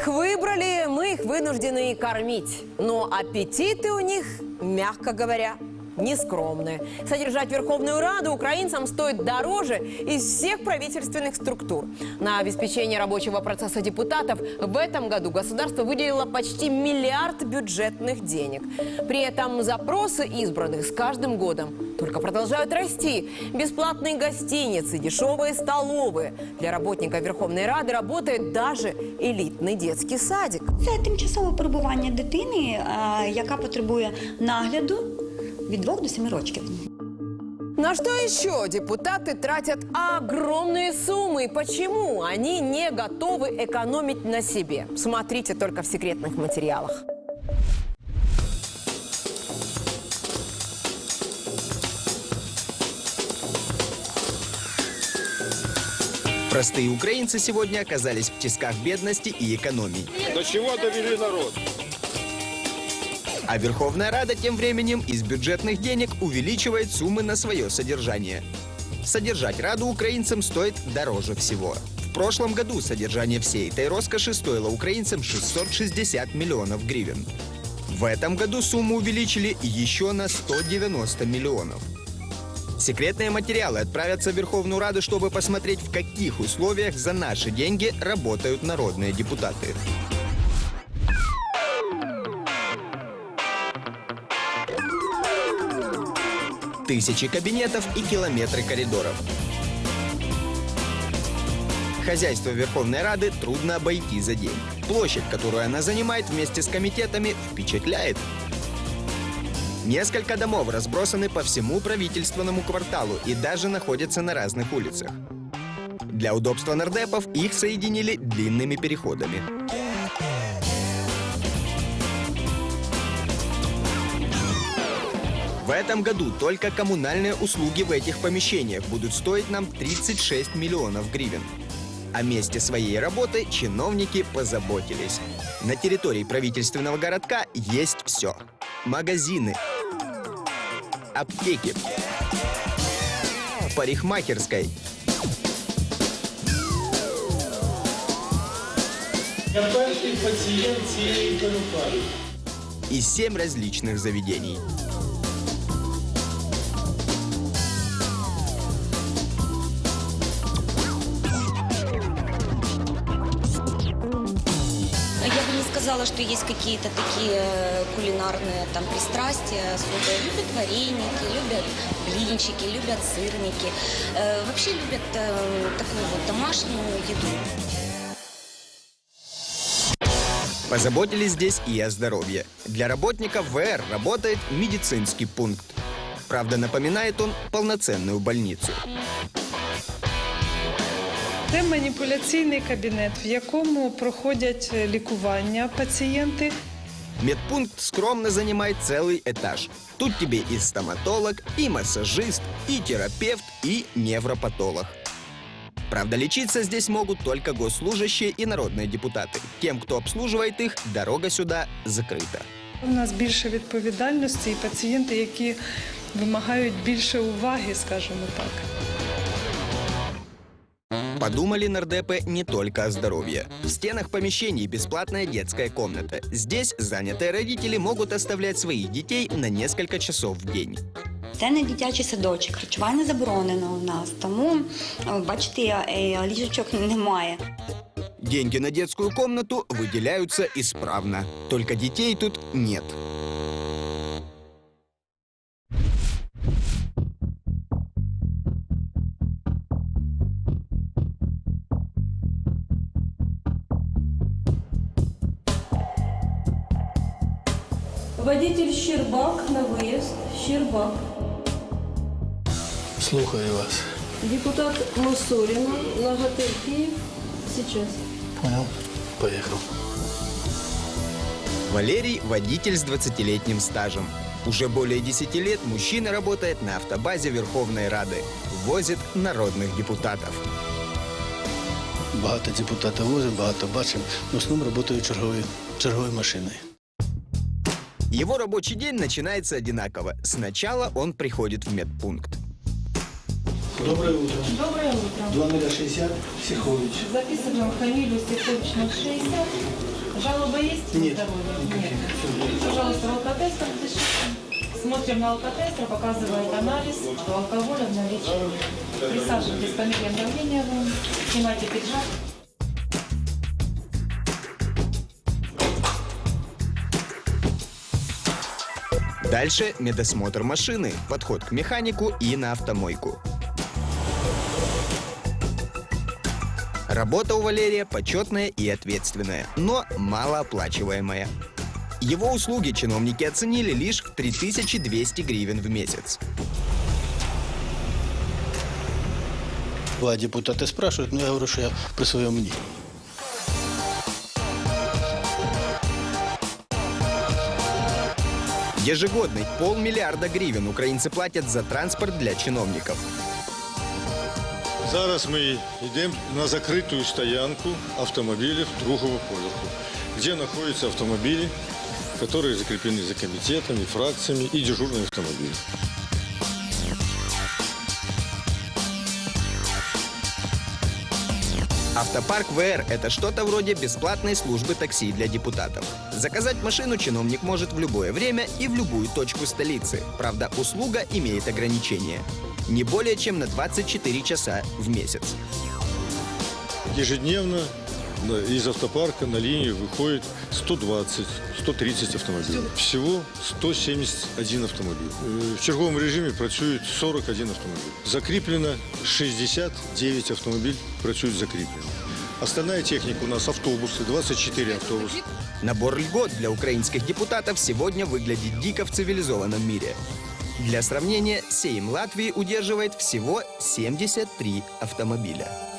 их выбрали, мы их вынуждены кормить. Но аппетиты у них, мягко говоря, нескромные. Содержать Верховную Раду украинцам стоит дороже из всех правительственных структур. На обеспечение рабочего процесса депутатов в этом году государство выделило почти миллиард бюджетных денег. При этом запросы избранных с каждым годом только продолжают расти. Бесплатные гостиницы, дешевые столовые. Для работника Верховной Рады работает даже элитный детский садик. Це тимчасове перебування дитини, е, яка потребує нагляду від 2 до 7 років. На что еще депутаты тратят огромные суммы? И почему они не готовы экономить на себе? Смотрите только в секретных материалах. Простые украинцы сегодня оказались в тисках бедности и экономии. До чего довели народ? А Верховная Рада тем временем из бюджетных денег увеличивает суммы на свое содержание. Содержать Раду украинцам стоит дороже всего. В прошлом году содержание всей этой роскоши стоило украинцам 660 миллионов гривен. В этом году сумму увеличили еще на 190 миллионов. Секретные материалы отправятся в Верховную Раду, чтобы посмотреть, в каких условиях за наши деньги работают народные депутаты. Тысячи кабинетов и километры коридоров. Хозяйство Верховной Рады трудно обойти за день. Площадь, которую она занимает вместе с комитетами, впечатляет. Несколько домов разбросаны по всему правительственному кварталу и даже находятся на разных улицах. Для удобства нардепов их соединили длинными переходами. В этом году только коммунальные услуги в этих помещениях будут стоить нам 36 миллионов гривен. О месте своей работы чиновники позаботились. На территории правительственного городка есть все. Магазины, аптеки, парикмахерской, Я перший пацієнт цієї перукарні. и семь различных заведений. Сказала, что есть какие-то такие э, кулинарные там пристрастия особые. Любят вареники, любят блинчики, любят сырники. Э, вообще любят э, такую вот домашнюю еду. Позаботились здесь и о здоровье. Для работников ВР работает медицинский пункт. Правда, напоминает он полноценную больницу. Це маніпуляційний кабінет, в якому проходять е, лікування пацієнти. Медпункт скромно занимает целый этаж. Тут тебе и стоматолог, и массажист, и терапевт, и невропатолог. Правда, лечиться здесь могут только госслужащие и народные депутаты. Тем, кто обслуживает их, дорога сюда закрыта. У нас більше відповідальності і пацієнти, які вимагають більше уваги, скажімо так. Подумали нардепы не только о здоровье. В стенах помещений бесплатная детская комната. Здесь занятые родители могут оставлять своих детей на несколько часов в день. Це не дитячий садочок, харчування заборонено у нас. Тому, бачите, ліжечок немає. Деньги на детскую комнату выделяются исправно. Только детей тут нет. Водитель Щербак на выезд. Щербак. Слухаю вас. Депутат Мусорина на готель Киев. Сейчас. Понял. Поехал. Валерий – водитель с 20-летним стажем. Уже более 10 лет мужчина работает на автобазе Верховной Рады. Возит народных депутатов. Багато депутатів возимо, багато бачимо. В основному працюю черговою, черговою машиною. Его рабочий день начинается одинаково. Сначала он приходит в медпункт. Доброе утро. Доброе утро. 2060, Сихович. Записываем фамилию Сихович 060. Жалоба есть? Нет. Здоровье? Нет. Пожалуйста, алкотестер запишите. Смотрим на алкотестер, показывает анализ, что алкоголя в наличии. Присаживайтесь, померяем давление вам, снимайте пиджак. Дальше медосмотр машины, подход к механику и на автомойку. Работа у Валерия почетная и ответственная, но малооплачиваемая. Его услуги чиновники оценили лишь в 3200 гривен в месяц. Два депутаты спрашивают, но я говорю, что я при своем мнении. Ежегодный полмиллиарда гривен украинцы платят за транспорт для чиновников. Зараз ми йдемо на закриту стоянку автомобилей другого поверху, где находятся автомобили, которые закреплены за комитетами, фракциями и дежурные автомобили. Автопарк ВР – это что-то вроде бесплатной службы такси для депутатов. Заказать машину чиновник может в любое время и в любую точку столицы. Правда, услуга имеет ограничения. Не более чем на 24 часа в месяц. Ежедневно из автопарка на линию выходит 120-130 автомобилей. Всего 171 автомобиль. Э, В черговом режиме працюють 41 автомобиль. Закреплено 69 автомобиль працюють закреплено. Остальная техника у нас автобусы, 24 автобуса. Набор льгот для украинских депутатов сегодня выглядит дико в цивилизованном мире. Для сравнения, Сейм Латвии удерживает всего 73 автомобиля.